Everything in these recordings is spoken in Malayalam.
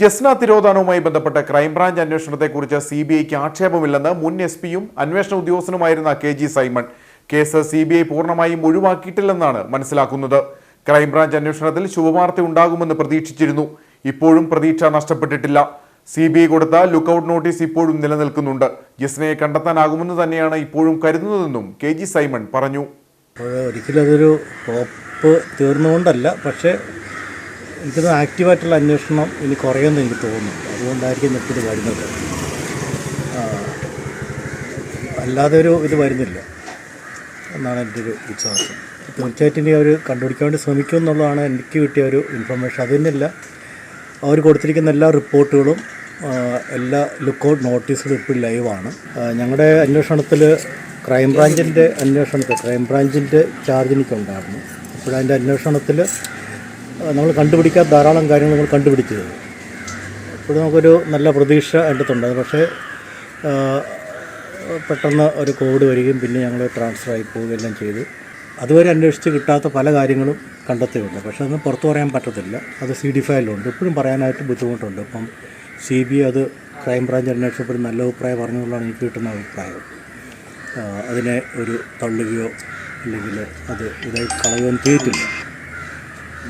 ജസ്ന തിരോധാനവുമായി ബന്ധപ്പെട്ട ക്രൈംബ്രാഞ്ച് അന്വേഷണത്തെക്കുറിച്ച് സി ബി ഐക്ക് ആക്ഷേപമില്ലെന്ന് മുൻ എസ് പിയും അന്വേഷണ ഉദ്യോഗസ്ഥനുമായിരുന്ന K G Simon. Case C B I പൂർണമായും ഒഴിവാക്കിയിട്ടില്ലെന്നാണ് മനസ്സിലാക്കുന്നത്. ക്രൈംബ്രാഞ്ച് അന്വേഷണത്തിൽ ശുഭവാർത്ത ഉണ്ടാകുമെന്ന് പ്രതീക്ഷിച്ചിരുന്നു. ഇപ്പോഴും പ്രതീക്ഷ നഷ്ടപ്പെട്ടിട്ടില്ല. സി ബി ഐ കൊടുത്ത ലുക്കൌട്ട് നോട്ടീസ് ഇപ്പോഴും നിലനിൽക്കുന്നുണ്ട്. ജസ്നയെ കണ്ടെത്താനാകുമെന്ന് തന്നെയാണ് ഇപ്പോഴും കരുതുന്നതെന്നും കെ ജി സൈമൺ പറഞ്ഞു. ഒരിക്കലും അതൊരു ഹോപ്പ് തീർന്നുകൊണ്ടല്ല. പക്ഷേ എനിക്കത് ആക്റ്റീവായിട്ടുള്ള അന്വേഷണം ഇനി കുറയുമെന്ന് എനിക്ക് തോന്നുന്നു അതുകൊണ്ടായിരിക്കും ഇത് വരുന്നത്. അല്ലാതെ ഒരു ഇത് വരുന്നില്ല എന്നാണ് എന്റെ ഒരു വിശ്വാസം. തീർച്ചയായിട്ടും ഇനി അവർ കണ്ടുപിടിക്കാൻ വേണ്ടി ശ്രമിക്കും എന്നുള്ളതാണ് എനിക്ക് കിട്ടിയ ഒരു ഇൻഫർമേഷൻ അത് തന്നെയല്ല അവർ കൊടുത്തിരിക്കുന്ന എല്ലാ റിപ്പോർട്ടുകളും എല്ലാ ലുക്കൗട്ട് നോട്ടീസുകളും ഇപ്പോൾ ലൈവാണ് ഞങ്ങളുടെ അന്വേഷണത്തിൽ ക്രൈംബ്രാഞ്ചിന്റെ അന്വേഷണത്തിൽ ക്രൈംബ്രാഞ്ചിന്റെ ചാർജ് എനിക്കുണ്ടായിരുന്നു. അപ്പോഴതിന്റെ അന്വേഷണത്തിൽ നമ്മൾ കണ്ടുപിടിക്കാത്ത ധാരാളം കാര്യങ്ങൾ നമ്മൾ പിടിച്ചു ഇപ്പോൾ നമുക്കൊരു നല്ല പ്രതീക്ഷ എടുത്തുണ്ട് അത് പക്ഷേ പെട്ടെന്ന് ഒരു കോവിഡ് വരികയും പിന്നെ ഞങ്ങൾ ട്രാൻസ്ഫർ ആയി പോവുകയെല്ലാം ചെയ്തു. അതുവരെ അന്വേഷിച്ച് കിട്ടാത്ത പല കാര്യങ്ങളും കണ്ടെത്തിയിട്ടുണ്ട് പക്ഷേ അതൊന്നും പുറത്തു പറയാൻ പറ്റത്തില്ല. അത് സി ഡി ഫയലിലുണ്ട്. ഇപ്പോഴും പറയാനായിട്ട് ബുദ്ധിമുട്ടുണ്ട്. അപ്പം സി ബി അത് ക്രൈംബ്രാഞ്ച് അന്വേഷിച്ചപ്പോഴും നല്ല അഭിപ്രായം പറഞ്ഞുകൊണ്ടാണ് എനിക്ക് കിട്ടുന്ന അഭിപ്രായം. അതിനെ ഒരു തള്ളുകയോ അല്ലെങ്കിൽ അത് ഇതായി കളയുകയോ ചെയ്തിട്ടില്ല.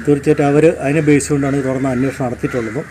തീർച്ചയായിട്ടും അവർ അതിനെ ബേസ് കൊണ്ടാണ് തുറന്ന അന്വേഷണം നടത്തിയിട്ടുള്ളതും.